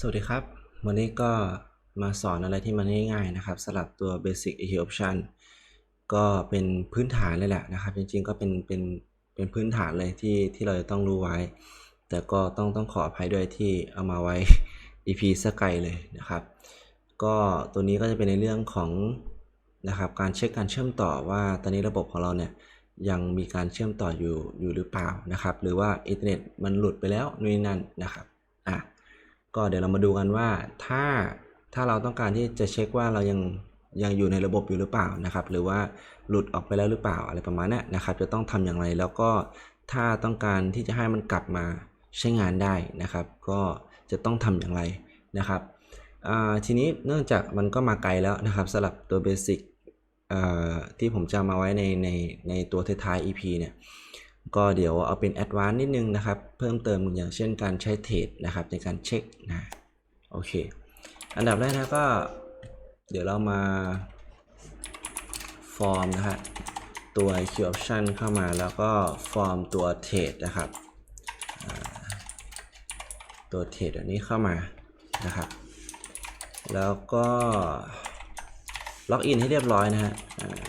สวัสดีครับ วันนี้ก็มาสอนอะไรที่มันง่ายๆนะครับสำหรับตัว Basic e Option ก็เป็นพื้นฐานเลยแหละนะครับ จริงๆก็เป็นเป็นเป็นพื้นฐานเลยที่ที่เราจะต้องรู้ไว้ แต่ก็ต้องต้องขออภัยด้วยที่เอามาไว้ EP สกไกลเลยนะครับ ก็ตัวนี้ก็จะเป็นในเรื่องของนะครับการเช็คการเชื่อมต่อว่าตอนนี้ระบบของเราเนี่ยยังมีการเชื่อมต่ออยู่อยู่หรือเปล่านะครับ หรือว่าอินเทอร์เน็ตมันหลุดไปแล้วนู่นนั่นนะครับ ก็เดี๋ยวเรามาดูกันว่าถ้าถ้าเราต้องการที่จะเช็คว่าเรายังยังอยู่ในระบบอยู่หรือเปล่านะครับ หรือว่าหลุดออกไปแล้วหรือเปล่าอะไรประมาณนี้นะครับ จะต้องทำอย่างไรแล้วก็ถ้าต้องการที่จะให้มันกลับมาใช้งานได้นะครับ ก็จะต้องทำอย่างไรนะครับทีนี้เนื่องจากมันก็มาไกลแล้วนะครับสำหรับตัวเบสิกที่ผมจะมาไว้ในในในตัวท้าย EP เนี่ย ก็เดี๋ยวเอาเป็นแอดวานซ์นิดนึงนะครับ เพิ่มเติมอย่างเช่นการใช้เทรดนะครับในการเช็คนะโอเค อันดับแรกนะก็ เดี๋ยวเรามาฟอร์มนะฮะตัว Q option เข้ามาแล้วก็ฟอร์มตัวเทรดนะครับตัวเทรดอันนี้เข้ามานะครับ แล้วก็ล็อกอินให้เรียบร้อยนะฮะอ่า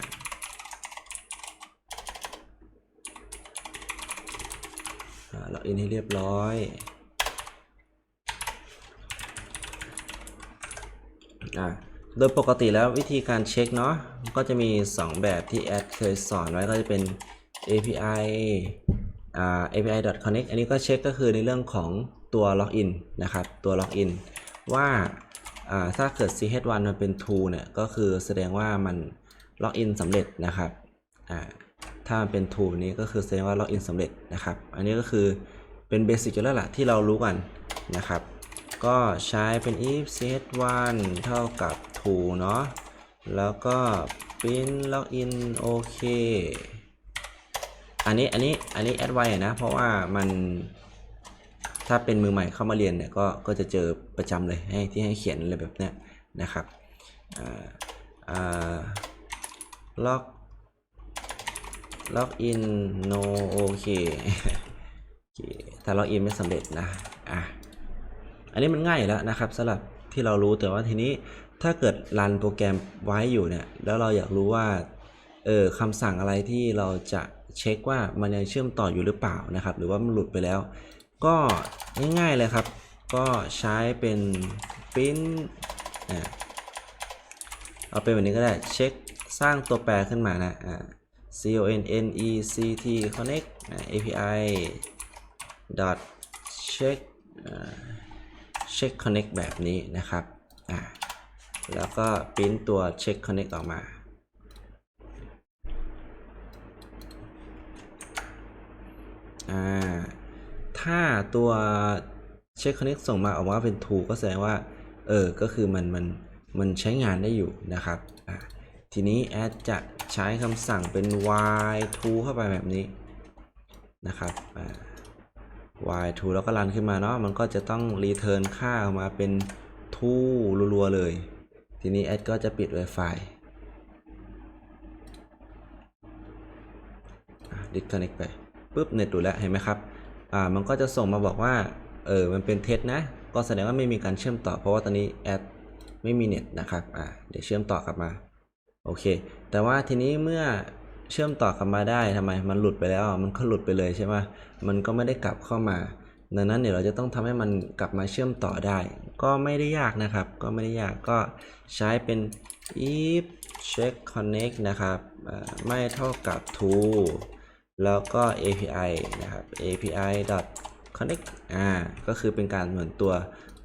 ล็อกอินให้เรียบร้อยอะโดยปกติแล้ววิธีการเช็คเนาะก็จะมี 2 แบบที่แอดเคยสอนไว้ก็จะเป็น API API connect อันนี้ก็เช็คก็คือในเรื่องของตัวล็อกอินนะครับ ตัวล็อกอินว่าอ่าถ้าเกิด ch1 มันเป็น true เนี่ย ก็คือแสดงว่ามันล็อกอินสำเร็จนะครับอ่า ถ้ามันเป็น tool นี้ก็คือแสดงว่าล็อกอินสำเร็จนะครับ อันนี้ก็คือเป็นเบสิกอยู่แล้วล่ะที่เรารู้กันนะครับ ก็ใช้เป็น if ch1 เท่ากับ true เนาะ แล้วก็ print login โอเค อันนี้อันนี้อันนี้แอดไว้นะ เพราะว่ามันถ้าเป็นมือใหม่เข้ามาเรียนเนี่ยก็ก็จะเจอประจำเลยให้ที่ให้เขียนอะไรแบบเนี้ยนะครับอ่าอ่า log ล็อกอิน no โอเคถ้าล็อกอินไม่สำเร็จนะอะอันนี้มันง่ายแล้วนะครับสำหรับที่เรารู้แต่ว่าทีนี้ถ้าเกิดรันโปรแกรมไว้อยู่เนี่ย แล้วเราอยากรู้ว่าเออคำสั่งอะไรที่เราจะเช็คว่ามันยังเชื่อมต่ออยู่หรือเปล่านะครับ หรือว่ามันหลุดไปแล้ว ก็ง่ายๆเลยครับ ก็ใช้เป็น print เอาเป็นแบบนี้ก็ได้เช็คสร้างตัวแปรขึ้นมานะอ่า c o n n e c t connect api dot check check connect แบบนี้นะครับ แล้วก็ปริ้นตัว check connect ออกมาถ้าตัว check connect ส่งมาออกมาเป็น true ก็แสดงว่า เออ ก็คือมันมันมันใช้งานได้อยู่นะครับ ทีนี้แอดจะใช้คำสั่งเป็น y2 เข้าไปแบบนี้นะครับ y2 แล้วก็รันขึ้นมาเนาะมันก็จะต้องรีเทิร์นค่าออกมาเป็น2รัวๆเลย ทีนี้แอดก็จะปิด Wi-Fi disconnect ไปปุ๊บเน็ตดูแล้วเห็นไหมครับอ่ามันก็จะส่งมาบอกว่าเออมันเป็นเท็จนะ ก็แสดงว่าไม่มีการเชื่อมต่อ เพราะว่าตอนนี้แอดไม่มีเน็ตนะครับอ่าเดี๋ยวเชื่อมต่อกลับมา โอเค แต่ว่าทีนี้เมื่อเชื่อมต่อกลับมาได้ทำไม มันหลุดไปแล้ว มันก็หลุดไปเลยใช่ไหมมันก็ไม่ได้กลับเข้ามา ดังนั้นเดี๋ยวเราจะต้องทำให้มันกลับมาเชื่อมต่อได้ ก็ไม่ได้ยากนะครับ ก็ไม่ได้ยาก ก็ใช้เป็น if check connect นะครับ ไม่เท่ากับ true แล้วก็ API นะครับ API dot connect อ่า ก็คือเป็นการเหมือนตัว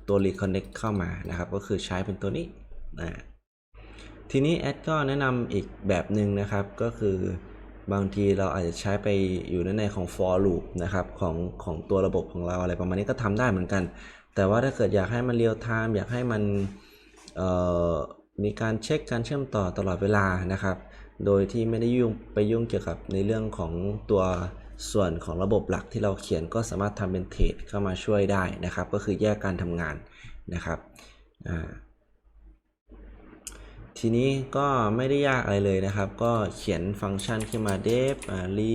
ตัว reconnect เข้ามานะครับ ก็คือใช้เป็นตัวนี้อ่า ทีนี้แอดก็แนะนำอีกแบบหนึ่งนะครับก็คือบางทีเราอาจจะใช้ไปอยู่ในในของ for loop นะครับของของตัวระบบของเราอะไรประมาณนี้ก็ทำได้เหมือนกัน แต่ว่าถ้าเกิดอยากให้มันเรียลไทม์อยากให้มันมีการเช็คการเชื่อมต่อตลอดเวลานะครับ โดยที่ไม่ได้ยุ่งไปยุ่งเกี่ยวกับในเรื่องของตัวส่วนของระบบหลักที่เราเขียนก็สามารถทำเป็นเทรดเข้ามาช่วยได้นะครับ ก็คือแยกการทำงานนะครับอ่า ทีนี้ก็ไม่ได้ยากอะไรเลยนะครับ ก็เขียนฟังก์ชันขึ้นมา def re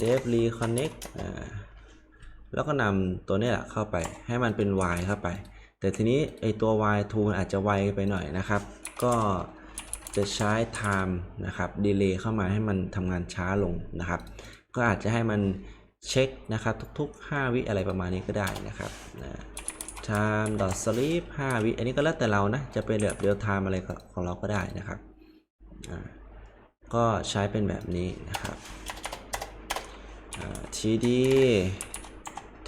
def re connect แล้วก็นำตัวนี้แหละเข้าไปให้มันเป็น y เข้าไป แต่ทีนี้ไอตัว y 2มันอาจจะไวไปหน่อยนะครับ ก็จะใช้ time นะครับ delay เข้ามาให้มันทำงานช้าลงนะครับ ก็อาจจะให้มันเช็คนะครับทุก ๆ 5 วิอะไรประมาณนี้ก็ได้นะครับนะ time dot sleep 5 วิอันนี้ก็แล้วแต่เรานะ จะเป็นแบบ real time อะไรของเราก็ได้นะครับ ก็ใช้เป็นแบบนี้นะครับ td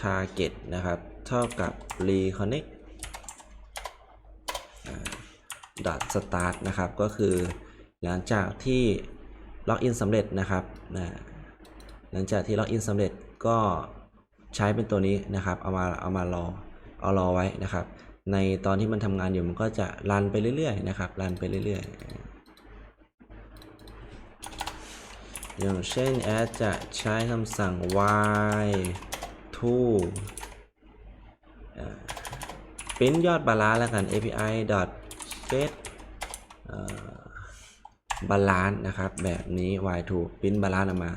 target นะครับ เท่ากับ reconnect dot start นะครับ ก็คือหลังจากที่ล็อกอินสำเร็จนะครับ หลังจากที่ล็อกอินสำเร็จก็ใช้เป็นตัวนี้นะครับ เอามาเอามารอ เอารอไว้นะครับ ในตอนที่มันทำงานอยู่มันก็จะรันไปเรื่อยๆนะครับรันไปเรื่อยๆ อย่างเช่น add จะใช้คำสั่ง y to ปริ้นยอดบาลานซ์แล้วกัน api dot get บาลานซ์นะครับ แบบนี้ y to ปริ้นบาลานซ์ออกมา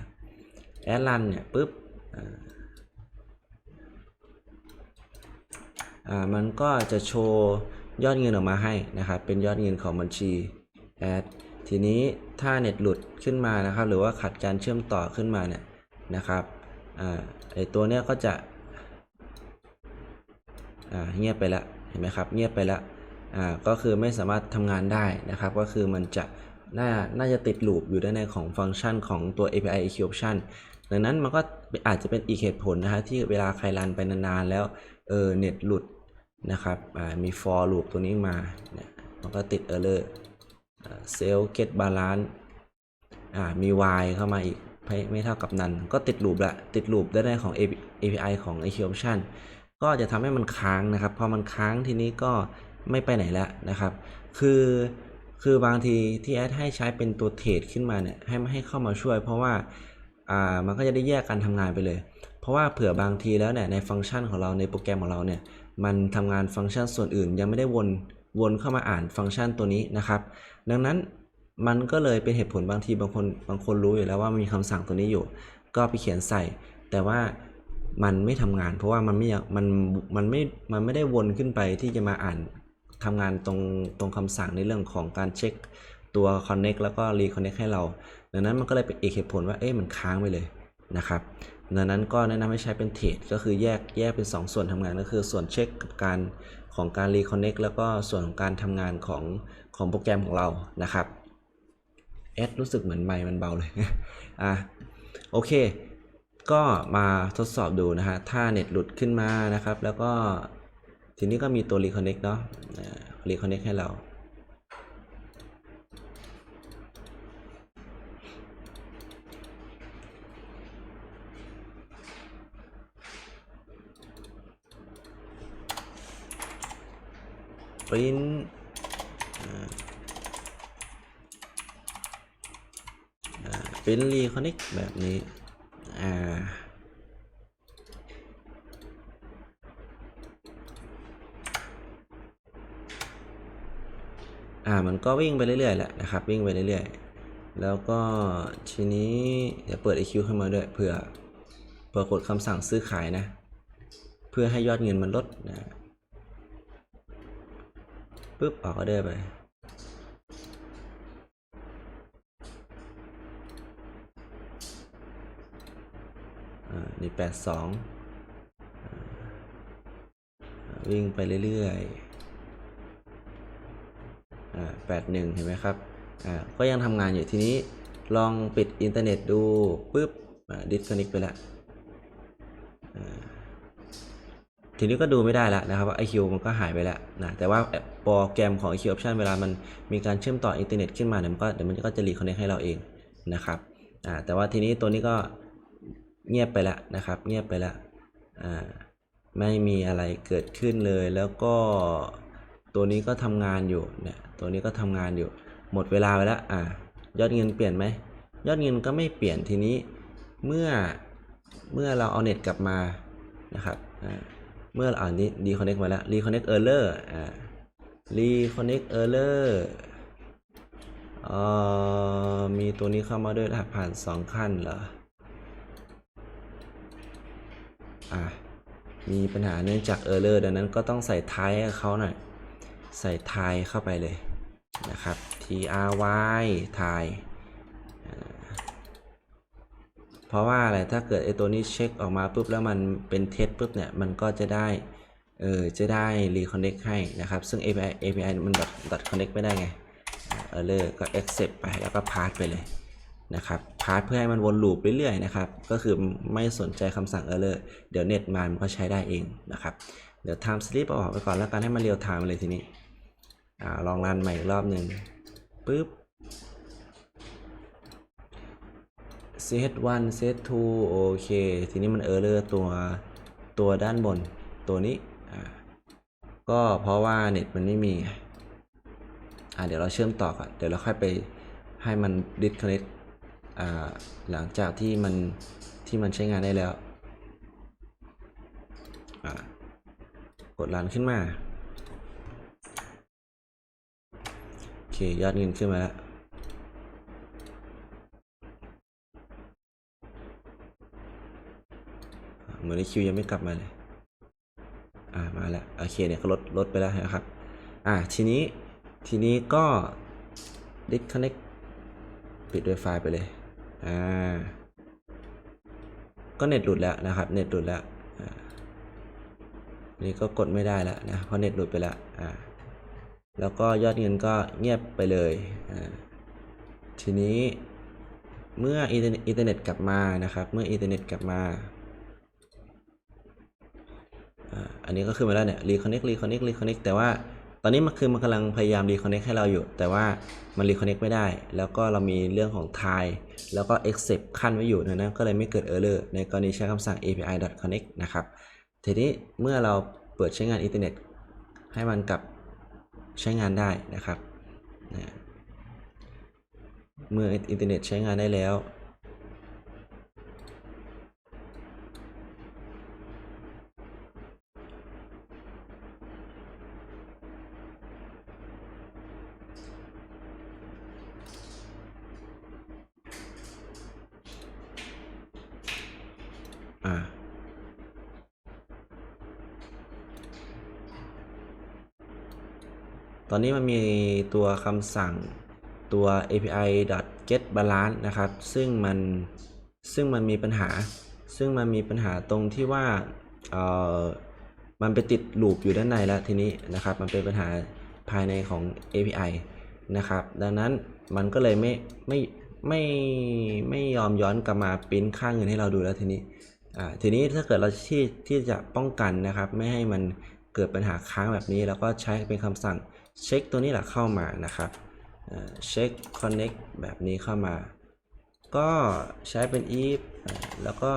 add run เนี่ยปุ๊บอ่า อ่า มันก็จะโชว์ยอดเงินออกมาให้นะครับ เป็นยอดเงินของบัญชีแอดทีนี้ถ้าเน็ตหลุดขึ้นมานะครับ หรือว่าขัดการเชื่อมต่อขึ้นมาเนี่ยนะครับอไอตัวเนี้ยก็จะเงียบไปแล้วเห็นไหมครับเงียบไปแล้วก็คือไม่สามารถทำงานได้นะครับ ก็คือมันจะน่าน่าจะติดลูปอยู่ด้านในของฟังก์ชันของตัว API EQ option ดังนั้นมันก็อาจจะเป็นอีกเหตุผลนะฮะที่เวลาใครรันไปนานๆแล้ว เออเน็ตหลุดนะครับอ่ามี for loop ตัวนี้มาเนี่ยมันก็ติด error เซลล์ get balance อ่ามี y เข้ามาอีกไม่ไม่เท่ากับนั้น ก็ติดลูปละติดลูปด้านในของ API ของ EQ option ก็จะทำให้มันค้างนะครับ พอมันค้างทีนี้ก็ไม่ไปไหนแล้วนะครับ คือคือบางทีที่แอดให้ใช้เป็นตัวเทรดขึ้นมาเนี่ยให้ให้เข้ามาช่วย เพราะว่าอ่ามันก็จะได้แยกการทำงานไปเลย เพราะว่าเผื่อบางทีแล้วเนี่ยในฟังก์ชันของเราในโปรแกรมของเราเนี่ยมันทำงานฟังก์ชันส่วนอื่น ยังไม่ได้วนวนเข้ามาอ่านฟังก์ชันตัวนี้นะครับ ดังนั้นมันก็เลยเป็นเหตุผลบางทีบางคนบางคนรู้อยู่แล้วว่ามีคำสั่งตัวนี้อยู่ ก็ไปเขียนใส่ แต่ว่ามันไม่ทำงาน เพราะว่ามันไม่มันมันไม่มันไม่ได้วนขึ้นไปที่จะมาอ่านทำงานตรงตรงคำสั่งในเรื่องของการเช็คตัว connect แล้วก็ reconnect ให้เรา ดังนั้นมันก็เลยเป็นเอกเหตุผลว่าเอ๊ะมันค้างไปเลยนะครับ ดังนั้นก็แนะนำให้ใช้เป็นเทรดก็คือแยกแยกเป็น 2ส่วนทำงานก็คือส่วนเช็คกับการของการ reconnect แล้วก็ส่วนของการทำงานของของโปรแกรมของเรานะครับแอดรู้สึกเหมือนไมค์มันเบาเลยอะโอเค ก็มาทดสอบดูนะฮะถ้าเน็ตหลุดขึ้นมานะครับ แล้วก็ทีนี้ก็มีตัว reconnect เนาะอ่า reconnect ให้เรา ปินปินรีคอนเนคแบบนี้ อ่าอ่ามันก็วิ่งไปเรื่อยๆแหละนะครับ วิ่งไปเรื่อยๆ แล้วก็ทีนี้เดี๋ยวเปิด EQ ขึ้นมาด้วยเผื่อเผื่อกดคำสั่งซื้อขายนะ เพื่อให้ยอดเงินมันลดนะ ปุ๊บออกออเดอร์ไปอ่านี่แปดสองวิ่งไปเรื่อยๆอ่าแปดหนึ่งเห็นไหมครับอ่าก็ยังทำงานอยู่ทีนี้ลองปิดอินเทอร์เน็ตดูปุ๊บอ่าดิสคอนเน c t ไปแล้วทีนี้ก็ดูไม่ได้แล้วนะครับว่า IQ มันก็หายไปแล้วนะแต่ว่า โปรแกรมของ IQ Option เวลามันมีการเชื่อมต่ออินเทอร์เน็ตขึ้นมาเนี่ยมันก็เดี๋ยวมันก็จะรีคอนเนคให้เราเองนะครับอ่าแต่ว่าทีนี้ตัวนี้ก็เงียบไปแล้วนะครับ เงียบไปแล้วอ่าไม่มีอะไรเกิดขึ้นเลย แล้วก็ตัวนี้ก็ทำงานอยู่เนี่ยตัวนี้ก็ทำงานอยู่ หมดเวลาไปแล้วอ่ายอดเงินเปลี่ยนไหมยอดเงินก็ไม่เปลี่ยนทีนี้เมื่อเมื่อเราเอาเน็ตกลับมานะครับอ่าเมื่ออ่านนี้ reconnect มาแล้ว reconnect error อ่า reconnect error เอ่อ มีตัวนี้เข้ามาด้วยรหัสผ่าน 2 ขั้นเหรอ อะ มีปัญหาเนื่องจากเออร์เลอร์ดังนั้นก็ต้องใส่ท้ายให้เขาหน่อย ใส่ทายเข้าไปเลยนะครับ t r y ทายเพราะว่าอะไร ถ้าเกิดไอตัวนี้เช็คออกมาปุ๊บแล้วมันเป็นเท็จปุ๊บเนี่ย มันก็จะได้ เออจะได้ reconnect ให้นะครับ ซึ่ง API API มันดอทดอท connect ไม่ได้ไงเออเลอร์ก็ accept ไปแล้วก็ pass ไปเลยนะครับ pass เพื่อให้มันวนลูปเรื่อยๆนะครับ ก็คือไม่สนใจคำสั่ง error เดี๋ยวเน็ตมามันก็ใช้ได้เองนะครับ เดี๋ยว time sleep เอาออกไปก่อนแล้วกันให้มันเรียว time เลยทีนี้อ่าลองรันใหม่อีกรอบหนึ่งปึ๊บ set 1 set 2 โอเค ทีนี้มัน error ตัวตัวด้านบนตัวนี้ ก็เพราะว่าเน็ตมันไม่มีอ่าเดี๋ยวเราเชื่อมต่อก่อนเดี๋ยวเราค่อยไปให้มัน disconnect อ่าหลังจากที่มันที่มันใช้งานได้แล้วอ่ากดรันขึ้นมาโอเคยอดเงินขึ้นมาแล้วเหมือนในคิวยังไม่กลับมาเลย อ่ามาแล้วโอเคเนี่ยก็ลดลดไปแล้วนะครับอ่าทีนี้ทีนี้ก็ disconnect ปิด Wi-Fi ไปเลยอ่าก็เน็ตหลุดแล้วนะครับเน็ตหลุดแล้วนี่ก็กดไม่ได้แล้วนะเพราะเน็ตหลุดไปแล้วอ่าแล้วก็ยอดเงินก็เงียบไปเลยอ่าทีนี้เมื่ออินเทอร์เน็ตกลับมานะครับ เมื่ออินเทอร์เน็ตกลับมา อ่า อั นนี้ก็ขึ้นมาแล้วเนี่ย reconnect reconnect reconnect แต่ว่าตอนนี้มันคือมันกำลังพยายาม reconnect ให้เราอยู่ แต่ว่ามัน reconnect ไม่ได้ แล้วก็เรามีเรื่องของ tie แล้วก็ accept ขั้นไว้อยู่นะนะก็เลยไม่เกิด error ในกรณีใช้คำสั่ง api connect นะครับทีนี้เมื่อเราเปิดใช้งานอินเทอร์เน็ตให้มันกลับใช้งานได้นะครับนะเมื่ออินเทอร์เน็ตใช้งานได้แล้ว อนนี้มันมีตัวคำสั่งตัว api get balance นะครับ ซึ่งมันซึ่งมันมีปัญหา ซึ่งมันมีปัญหาตรงที่ว่าเออมันไปติดลูปอยู่ด้านในแล้วทีนี้นะครับ มันเป็นปัญหาภายในของ API นะครับ ดังนั้นมันก็เลยไม่ไม่ไม่ไม่ยอมย้อนกลับมาปริ้นค่าเงินให้เราดูแล้วทีนี้อ่าทีนี้ถ้าเกิดเราที่ที่จะป้องกันนะครับ ไม่ให้มันเกิดปัญหาค้างแบบนี้ แล้วก็ใช้เป็นคำสั่ง เช็คตัวนี้แหละเข้ามานะครับเช็ค connect แบบนี้เข้ามา ก็ใช้เป็น if อ่าแล้วก็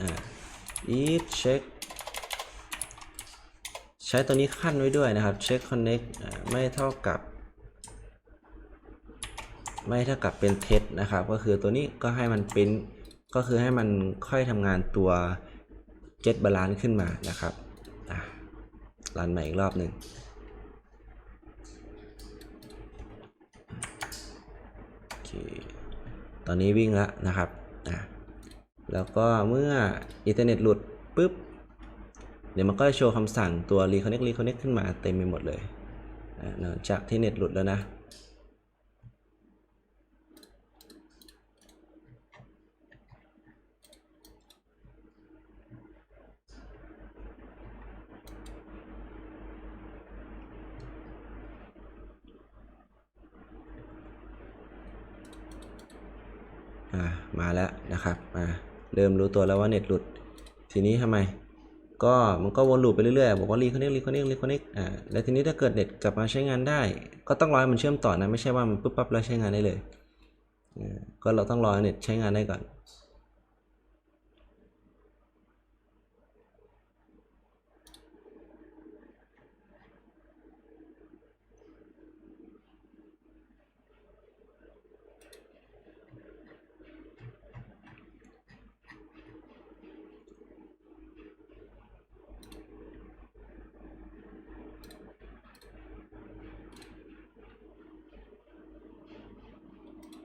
อ่า if check ใช้ตัวนี้ขั้นไว้ด้วยนะครับ check connect ไม่เท่ากับ ไม่เท่ากับเป็นเท็จนะครับ ก็คือตัวนี้ก็ให้มันเป็นก็คือให้มันค่อยทำงานตัว get balance ขึ้นมานะครับ รันใหม่อีกรอบหนึ่งโอเคตอนนี้วิ่งแล้วนะครับอะแล้วก็เมื่ออินเทอร์เน็ตหลุดปุ๊บ เดี๋ยวมันก็จะโชว์คำสั่งตัว reconnect reconnect ขึ้นมาเต็มไปหมดเลยอะหลังจากที่เน็ตหลุดแล้วนะ อ่ามาแล้วนะครับอ่า เริ่มรู้ตัวแล้วว่าเน็ตหลุด ทีนี้ทำไม ก็มันก็วนลูปไปเรื่อยๆ บอกว่ารีคอนเนครีคอนเนครีคอนเนคอ่า แล้วทีนี้ถ้าเกิดเน็ตกลับมาใช้งานได้ ก็ต้องรอให้มันเชื่อมต่อนะ ไม่ใช่ว่ามันปุ๊บปั๊บแล้วใช้งานได้เลยอ่าก็เราต้องรอเน็ตใช้งานได้ก่อน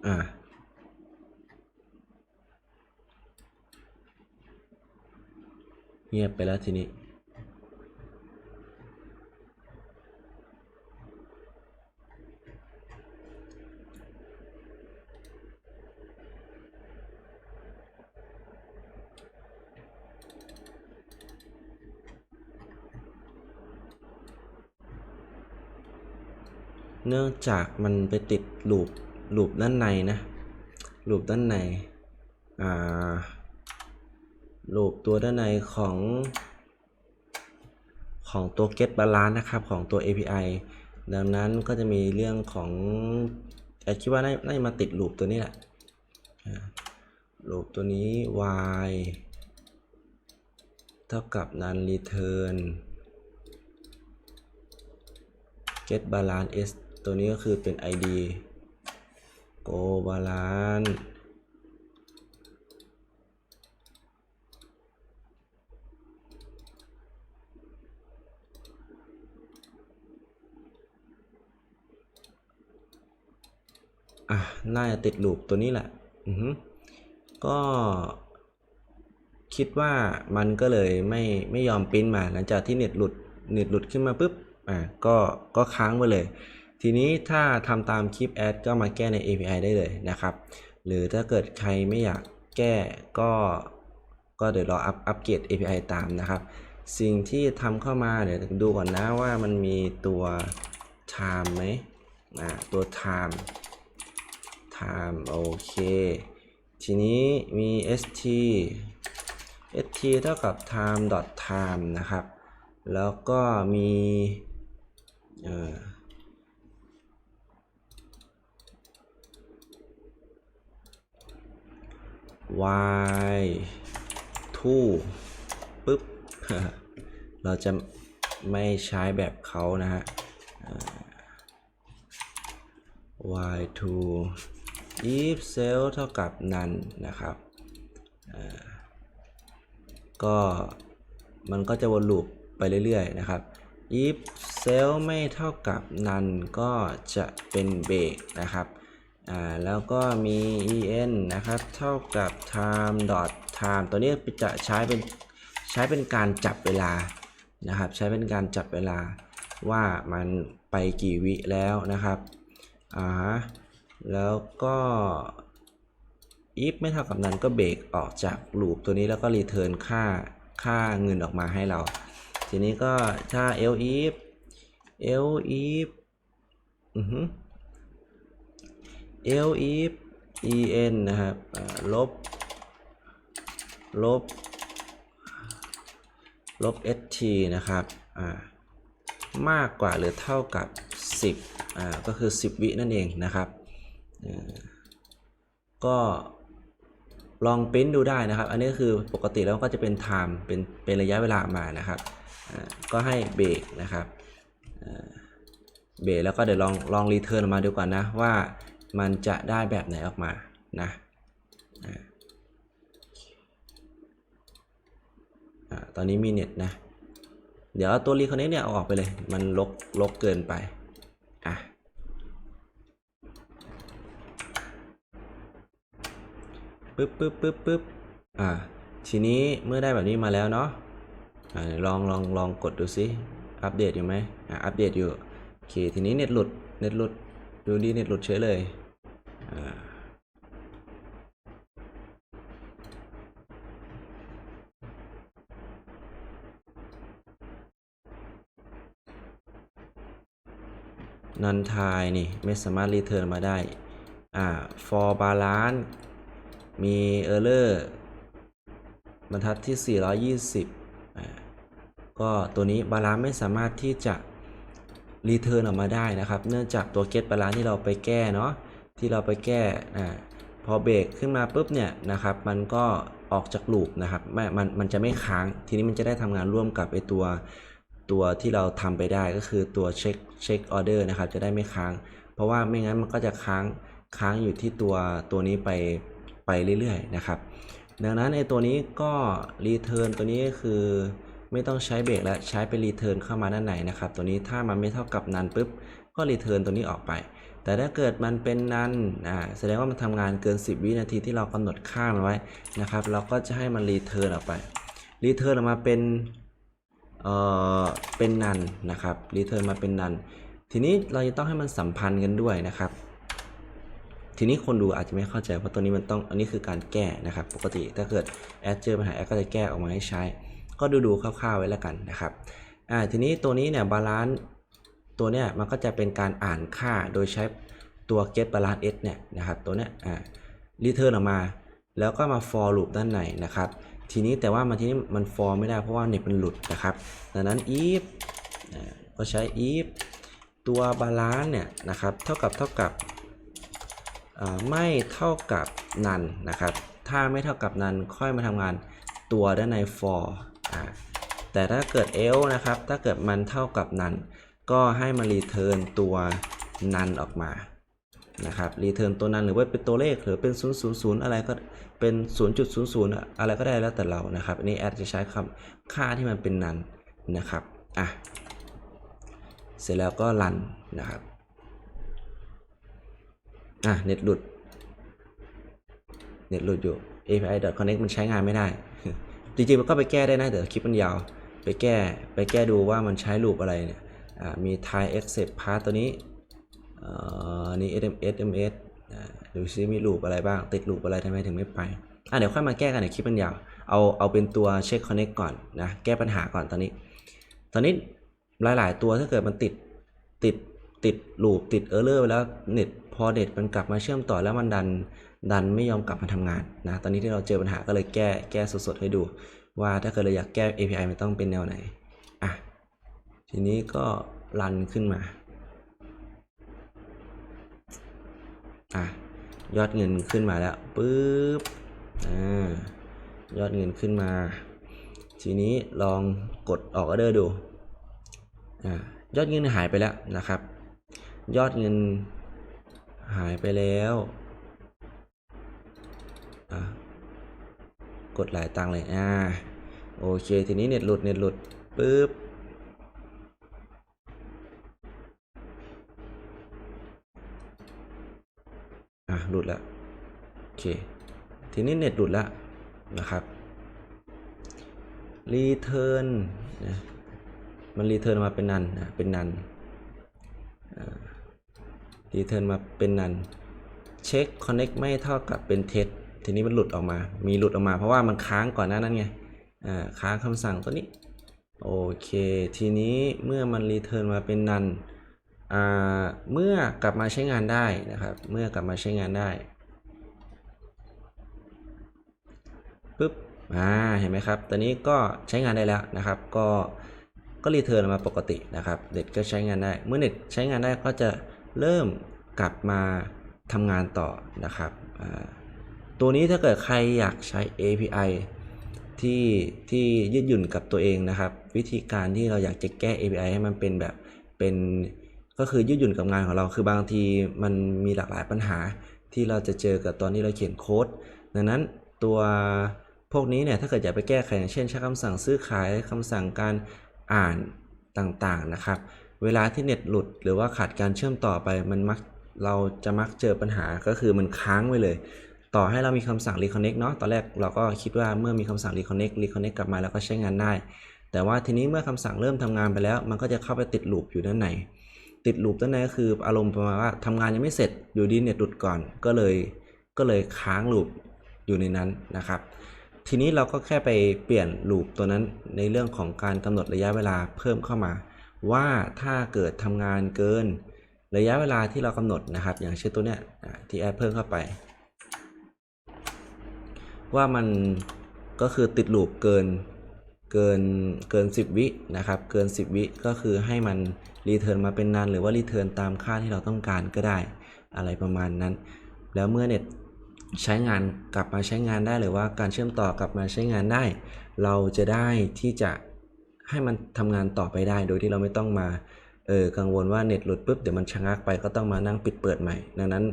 อ่า งียบ ไปแล้วทีนี้ เนื่องจากมันไปติดลูปลูปด้านในนะลูปด้านใน อ่า ลูปตัวด้านในของ ของตัว get balance นะครับ ของตัว API ดังนั้นก็จะมีเรื่องของแอคิดว่าน่าจะมาติดลูปตัวนี้แหละลูปตัวนี้ y เท่ากับ non return get balance s ตัวนี้ก็คือเป็น id go balance อะน่าจะติดลูปตัวนี้แหละอือก็คิดว่ามันก็เลยไม่ไม่ยอมปริ้นมาหลังจากที่เน็ตหลุดเน็ตหลุดขึ้นมาปุ๊บอะก็ก็ค้างไปเลย ทีนี้ถ้าทำตามคลิปแอดก็มาแก้ใน API ได้เลยนะครับ หรือถ้าเกิดใครไม่อยากแก้ก็ก็เดี๋ยวรออัปอัปเกรด API ตามนะครับ สิ่งที่ทำเข้ามาเดี๋ยวดูก่อนนะว่ามันมีตัว time ไหมอ่าตัว time time โอเค ทีนี้มี st st เท่ากับ time dot time นะครับ แล้วก็มีเอ่อ y 2ปึ๊บ เราจะไม่ใช้แบบเขานะฮะ y 2 if cell เท่ากับ none นะครับ ก็มันก็จะวนลูปไปเรื่อยๆนะครับ if cell ไม่เท่ากับ none ก็จะเป็นเบรกนะครับอ่าแล้วก็มี en นะครับเท่ากับ time dot time ตัวนี้จะใช้เป็นใช้เป็นการจับเวลานะครับ ใช้เป็นการจับเวลาว่ามันไปกี่วิแล้วนะครับา แล้วก็ if ไม่เท่ากับนั้นก็เบรกออกจากลูปตัวนี้แล้วก็รีเทิร์นค่าค่าเงินออกมาให้เรา ทีนี้ก็ถ้า l if l if อือฮึ l if en นะครับลบ ลบ ลบ st นะครับ มากกว่าหรือเท่ากับ 10 อ่าก็คือ 10 วินั่นเองนะครับก็ลองปริ้นดูได้นะครับ อันนี้คือปกติแล้วก็จะเป็น time เป็นเป็นระยะเวลามานะครับก็ให้เบรกนะครับเบรกแล้วก็เดี๋ยวลองลองรีเทิร์นออกมาดูก่อนนะว่ามันจะได้แบบไหนออกมานะตอนนี้มีเน็ตนะ เดี๋ยวเอาตัวรีคอนเนคเนี่ยเอาออกไปเลย มันลกลกเกินไป อะ ปึ๊บปึ๊บปึ๊บปึ๊บอ่า ทีนี้เมื่อได้แบบนี้มาแล้วเนาะอ่าลองลองลองกดดูซิ อัปเดตอยู่ไหมอ่าอัปเดตอยู่ โอเค ทีนี้เน็ตหลุด เน็ตหลุด ดูดีเน็ตหลุดเฉยเลย อ่านันทายนี่ไม่สามารถรีเทิร์นมาได้ อ่า for balance มี error บรรทัดที่ 420อ่าก็ตัวนี้บาลานไม่สามารถที่จะรีเทิร์นออกมาได้นะครับ เนื่องจากตัว get บาลานที่เราไปแก้เนาะที่เราไปแก้อ่าพอเบรกขึ้นมาปุ๊บเนี่ยนะครับ มันก็ออกจากลูปนะครับไม่มันมันจะไม่ค้าง ทีนี้มันจะได้ทำงานร่วมกับไอตัวตัวที่เราทำไปได้ก็คือตัวเช็คเช็คออเดอร์นะครับ จะได้ไม่ค้าง เพราะว่าไม่งั้นมันก็จะค้างค้างอยู่ที่ตัวตัวนี้ไป ไปเรื่อยๆนะครับ ดังนั้นไอตัวนี้ก็รีเทิร์นตัวนี้คือไม่ต้องใช้เบรกแล้วใช้ไปรีเทิร์นเข้ามาด้านในนะครับ ตัวนี้ถ้ามันไม่เท่ากับนันปุ๊บก็รีเทิร์นตัวนี้ออกไป แต่ถ้าเกิดมันเป็นนันอ่าแสดงว่ามันทำงานเกิน 10 วินาทีที่เรากำหนดค่ามันไว้นะครับ เราก็จะให้มันรีเทิร์นออกไปรีเทิร์นออกมาเป็นเอ่อเป็นนันนะครับรีเทิร์นมาเป็นนันทีนี้เราจะต้องให้มันสัมพันธ์กันด้วยนะครับ ทีนี้คนดูอาจจะไม่เข้าใจเพราะตัวนี้มันต้องอันนี้คือการแก้นะครับ ปกติถ้าเกิดแอดเจอปัญหาแอดก็จะแก้ออกมาให้ใช้ ก็ดูดูๆคร่าวๆไว้แล้วกันนะครับอ่าทีนี้ตัวนี้เนี่ยบาลานซ์ตัวเนี้ยมันก็จะเป็นการอ่านค่าโดยใช้ตัว get balance s เนี่ยนะครับตัวเนี้ยอ่า return ออกมา แล้วก็มา for loop ด้านในนะครับทีนี้แต่ว่ามันทีนี้มัน for ไม่ได้เพราะว่าเน็ตมันหลุดนะครับดังนั้น if อ่าก็ใช้ if ตัวบาลานซ์เนี่ยนะครับเท่ากับเท่ากับ ไม่เท่ากับนันนะครับ ถ้าไม่เท่ากับนันค่อยมาทำงานตัวด้านใน for แต่ถ้าเกิด else นะครับ ถ้าเกิดมันเท่ากับนันก็ให้มา return ตัวนันออกมานะครับ return ตัวนันหรือว่าเป็นตัวเลขหรือเป็น 000 อะไรก็เป็น 0.00 อะไรก็ได้แล้วแต่เรานะครับ อันนี้แอดจะใช้คำค่าที่มันเป็นนันนะครับ อะ เสร็จแล้วก็รันนะครับ อะเน็ตหลุด เน็ตหลุดอยู่ api.connect มันใช้งานไม่ได้ จริงๆ มันก็ไปแก้ได้นะแต่คลิปมันยาว ไปแก้ไปแก้ดูว่ามันใช้ลูปอะไรเนี่ยอ่ามี thai accept path ตัวนี้อ่ออันนี้ sms sms ดูซิมีลูปอะไรบ้าง ติดลูปอะไรทำไมถึงไม่ไปอะเดี๋ยวค่อยมาแก้กันในคลิปมันยาว เอาเอาเป็นตัวเช็ค connect ก่อนนะแก้ปัญหาก่อนตอนนี้ ตอนนี้หลาย ๆ ตัวถ้าเกิดมันติดติดติดลูปติดเออร์เลอร์ไปแล้วเน็ต พอเน็ตมันกลับมาเชื่อมต่อแล้วมันดันดันไม่ยอมกลับมาทำงานนะตอนนี้ที่เราเจอปัญหาก็เลยแก้แก้สดๆให้ดู ว่าถ้าเกิดเราอยากแก้ API มันต้องเป็นแนวไหนอะทีนี้ก็รันขึ้นมาอะยอดเงินขึ้นมาแล้วปึ๊บอ่ายอดเงินขึ้นมา ทีนี้ลองกดออกออเดอร์ดูอ่ายอดเงินหายไปแล้วนะครับ ยอดเงิน หายไปแล้วกดหลายตังเลย อ่า โอเค ทีนี้เน็ตหลุด เน็ตหลุดปึ๊บ อะ หลุดล้วโอเค ทีนี้เน็ตหลุดล้วนะครับ รีเทิร์นนะ มันรีเทิร์นมาเป็นนันนะ เป็นนัน รีเทิร์นมาเป็นนันเช็คคอนเน็กไม่เท่ากับเป็นเท็จทีนี้มันหลุดออกมา มีหลุดออกมาเพราะว่ามันค้างก่อนหน้านั้นไงอ่าค้างคำสั่งตัวนี้ โอเค ทีนี้เมื่อมันรีเทิร์นมาเป็นนันอ่าเมื่อกลับมาใช้งานได้นะครับ เมื่อกลับมาใช้งานได้ปุ๊บอ่าเห็นไหมครับ ตอนนี้ก็ใช้งานได้แล้วนะครับ ก็ก็รีเทิร์นมาปกตินะครับ เน็ตก็ใช้งานได้ เมื่อเน็ตใช้งานได้ก็จะ เริ่มกลับมาทำงานต่อนะครับ ตัวนี้ถ้าเกิดใครอยากใช้ API ที่ที่ยืดหยุ่นกับตัวเองนะครับ วิธีการที่เราอยากจะแก้ API ให้มันเป็นแบบเป็นก็คือยืดหยุ่นกับงานของเรา คือบางทีมันมีหลากหลายปัญหาที่เราจะเจอกับตอนที่เราเขียนโค้ด ดังนั้นตัวพวกนี้เนี่ยถ้าเกิดอยากไปแก้ไขอย่างเช่น ใช้คำสั่งซื้อขายคำสั่งการอ่านต่างๆนะครับ เวลาที่เน็ตหลุด หรือว่าขาดการเชื่อมต่อไปมันมักเราจะมักเจอปัญหาก็คือมันค้างไว้เลย ต่อให้เรามีคำสั่ง reconnect เนาะตอนแรกเราก็คิดว่าเมื่อมีคำสั่ง reconnect reconnect กลับมาแล้วก็ใช้งานได้ แต่ว่าทีนี้เมื่อคำสั่งเริ่มทำงานไปแล้ว มันก็จะเข้าไปติดลูปอยู่ด้านในติดลูปด้านในก็คืออารมณ์ประมาณว่าทำงานยังไม่เสร็จอยู่ดีเน็ตหลุดก่อนก็เลยก็เลยค้างลูปอยู่ในนั้นนะครับ ทีนี้เราก็แค่ไปเปลี่ยนลูปตัวนั้นในเรื่องของการกำหนดระยะเวลาเพิ่มเข้ามา ว่าถ้าเกิดทำงานเกินระยะเวลาที่เรากำหนดนะครับ อย่างเช่นตัวเนี้ยที่แอดเพิ่มเข้าไป ว่ามันก็คือติดลูปเกินเกินเกิน 10 วินะครับ เกิน 10 วิก็คือให้มันรีเทิร์นมาเป็นนานหรือว่ารีเทิร์นตามค่าที่เราต้องการก็ได้อะไรประมาณนั้น แล้วเมื่อเน็ตใช้งานกลับมาใช้งานได้หรือว่าการเชื่อมต่อกลับมาใช้งานได้ เราจะได้ที่จะ ให้มันทำงานต่อไปได้ โดยที่เราไม่ต้องมาเออกังวลว่าเน็ตหลุดปุ๊บเดี๋ยวมันชะงักไปก็ต้องมานั่งปิดเปิดใหม่ ดังนั้น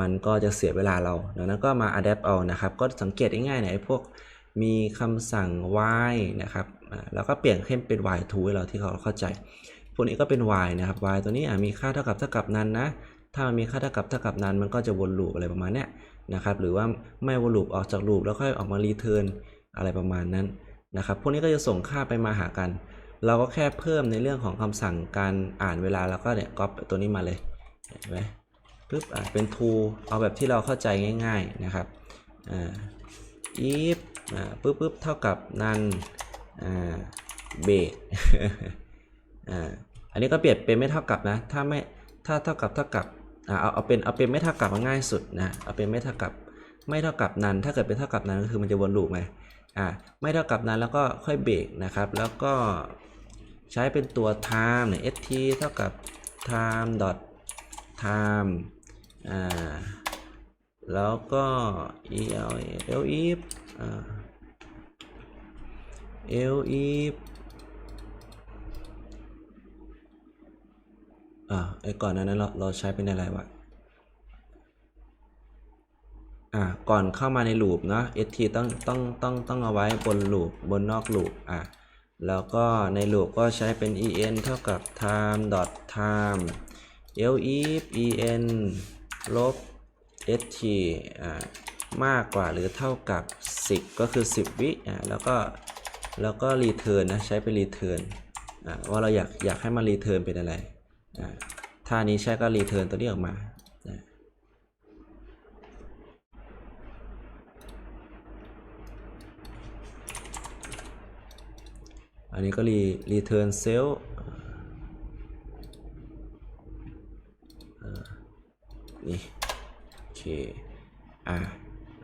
มันก็จะเสียเวลาเราดังนั้นก็มา adapt เอานะครับ ก็สังเกตง่ายๆนี่ยไอ้พวกมีคำสั่ง y นะครับแล้วก็เปลี่ยนเข้มเป็น y to ให้เราที่เขาเข้าใจ พวกนี้ก็เป็น y นะครับ y ตัวนี้มีค่าเท่ากับเท่ากับนั้นนะ ถ้ามันมีค่าเท่ากับเท่ากับนั้น มันก็จะวนลูปอะไรประมาณนี้นะครับ หรือว่าไม่วนลูปออกจากลูปแล้วค่อยออกมารีเทิร์นอะไรประมาณนั้น นะครับ พวกนี้ก็จะส่งค่าไปมาหากัน เราก็แค่เพิ่มในเรื่องของคำสั่งการอ่านเวลาแล้วก็เนี่ยก๊อปตัวนี้มาเลยเห็นไหมปึ๊บอะเป็น to เอาแบบที่เราเข้าใจง่าย ๆนะครับอ่า if อ่าปึ๊บปึ๊บเท่ากับ none อ่า break อ่าอันนี้ก็เปลี่ยนเป็นไม่เท่ากับนะ ถ้าไม่ถ้าเท่ากับเท่ากับอ่าเอาเอาเป็นเอาเป็นไม่เท่ากับมันง่ายสุดนะเอาเป็นไม่เท่ากับไม่เท่ากับนันถ้าเกิดเป็นเท่ากับนันก็คือมันจะวนลูปไง อ่าไม่เท่ากับนั้นแล้วก็ค่อยเบรกนะครับ แล้วก็ใช้เป็นตัว time เนี่ย st เท่ากับ time dot time อ่าแล้วก็ el elif อ่า elif อ่าไอ้ก่อนหนานั้นเราเราใช้เป็นอะไรวะ อ่าก่อนเข้ามาในลูปเนาะ st ต้องต้องต้องต้องเอาไว้บนลูปบนนอกลูปอะแล้วก็ในลูปก็ใช้เป็น en เท่ากับ time dot time elif en ลบ st อ่ามากกว่าหรือเท่ากับ 10 ก็คือ 10 วิอะแล้วก็แล้วก็ return นะใช้เป็น return อ่าว่าเราอยากอยากให้มัน return เป็นอะไรอ่าถ้านี้ใช้ก็ return ตัวนี้ออกมานะ อันนี้ก็รี return cell เอ่อนี่โอเคอะ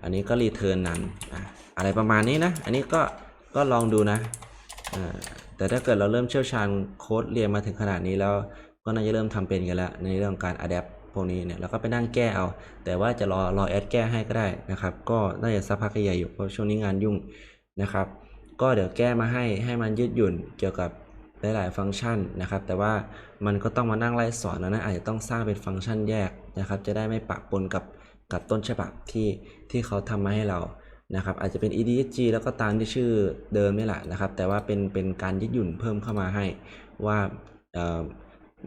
อันนี้ก็ return นั้นอะอะไรประมาณนี้นะ อันนี้ก็ก็ลองดูนะอ่าแต่ถ้าเกิดเราเริ่มเชี่ยวชาญโค้ดเรียนมาถึงขนาดนี้แล้วก็น่าจะเริ่มทำเป็นกันแล้ว ในเรื่องการ adapt พวกนี้เนี่ยเราก็ไปนั่งแก้เอา แต่ว่าจะรอรอแอดแก้ให้ก็ได้นะครับ ก็น่าจะสักพักใหญ่อยู่เพราะช่วงนี้งานยุ่งนะครับ ก็เดี๋ยวแก้มาให้ให้มันยืดหยุ่นเกี่ยวกับหลายๆฟังก์ชันนะครับ แต่ว่ามันก็ต้องมานั่งไล่สอนนะนะอาจจะต้องสร้างเป็นฟังก์ชันแยกนะครับ จะได้ไม่ปะปนกับกับต้นฉบับที่ที่เขาทำมาให้เรานะครับ อาจจะเป็น EDSG แล้วก็ตามที่ชื่อเดิมนี่แหละนะครับ แต่ว่าเป็นเป็นการยืดหยุ่นเพิ่มเข้ามาให้ว่า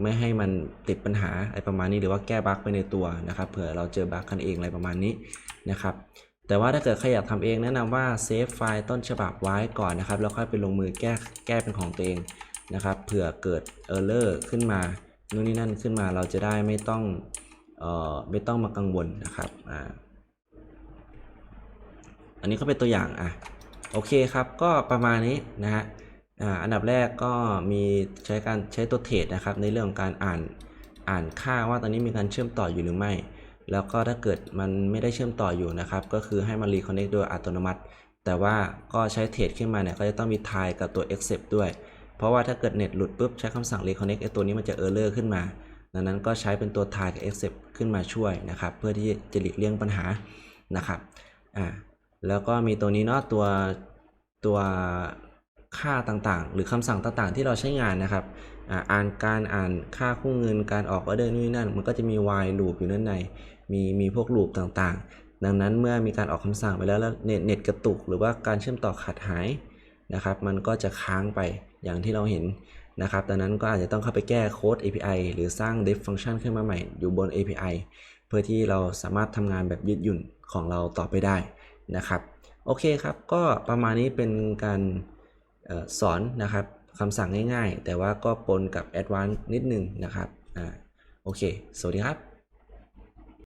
ไม่ให้มันติดปัญหาอะไรประมาณนี้หรือว่าแก้บั๊กไปในตัวนะครับเผื่อเราเจอบั๊กกันเองอะไรประมาณนี้นะครับ แต่ว่าถ้าเกิดใครอยากทำเองแนะนำว่าเซฟไฟล์ต้นฉบับไว้ก่อนนะครับ แล้วค่อยไปลงมือแก้แก้เป็นของตัวเองนะครับ เผื่อเกิดเออร์เลอร์ขึ้นมานู่นนี่นั่นขึ้นมาเราจะได้ไม่ต้องเอ่อไม่ต้องมากังวลนะครับอ่าอันนี้ก็เป็นตัวอย่างอะโอเคครับก็ประมาณนี้นะฮะอ่าอันดับแรกก็มีใช้การใช้ตัวเทรดนะครับในเรื่องของการอ่านอ่านค่าว่าตอนนี้มีการเชื่อมต่ออยู่หรือไม่ แล้วก็ถ้าเกิดมันไม่ได้เชื่อมต่ออยู่นะครับ ก็คือให้มัน reconnect โดยอัตโนมัติ แต่ว่าก็ใช้เทรดขึ้นมาเนี่ยก็จะต้องมี tie กับตัว accept ด้วย เพราะว่าถ้าเกิดเน็ตหลุดปุ๊บใช้คำสั่ง reconnect ไอตัวนี้มันจะ error ขึ้นมา ดังนั้นก็ใช้เป็นตัว tie กับ accept ขึ้นมาช่วยนะครับ เพื่อที่จะหลีกเลี่ยงปัญหานะครับ อ่า แล้วก็มีตัวนี้เนาะตัวตัวค่าต่างๆ หรือคำสั่งต่างๆ ที่เราใช้งานนะครับ อ่านการอ่านค่าคู่เงินการออกออเดอร์นู่นนนั่น มันก็จะมี while loop อยู่ด้านใน มีมีพวกลูปต่างๆ ดังนั้นเมื่อมีการออกคำสั่งไปแล้วแล้วเน็ตเน็ตกระตุก หรือว่าการเชื่อมต่อขาดหายนะครับ มันก็จะค้างไปอย่างที่เราเห็นนะครับดังนั้นก็อาจจะต้องเข้าไปแก้โค้ด API หรือสร้าง def function ขึ้นมาใหม่อยู่บน API เพื่อที่เราสามารถทำงานแบบยืดหยุ่นของเราต่อไปได้นะครับ โอเคครับ ก็ประมาณนี้เป็นการออสอนนะครับ คำสั่งง่ายๆ แต่ว่าก็ปนกับ Advanced นิดนึงนะครับอ่าโอเค สวัสดีครับ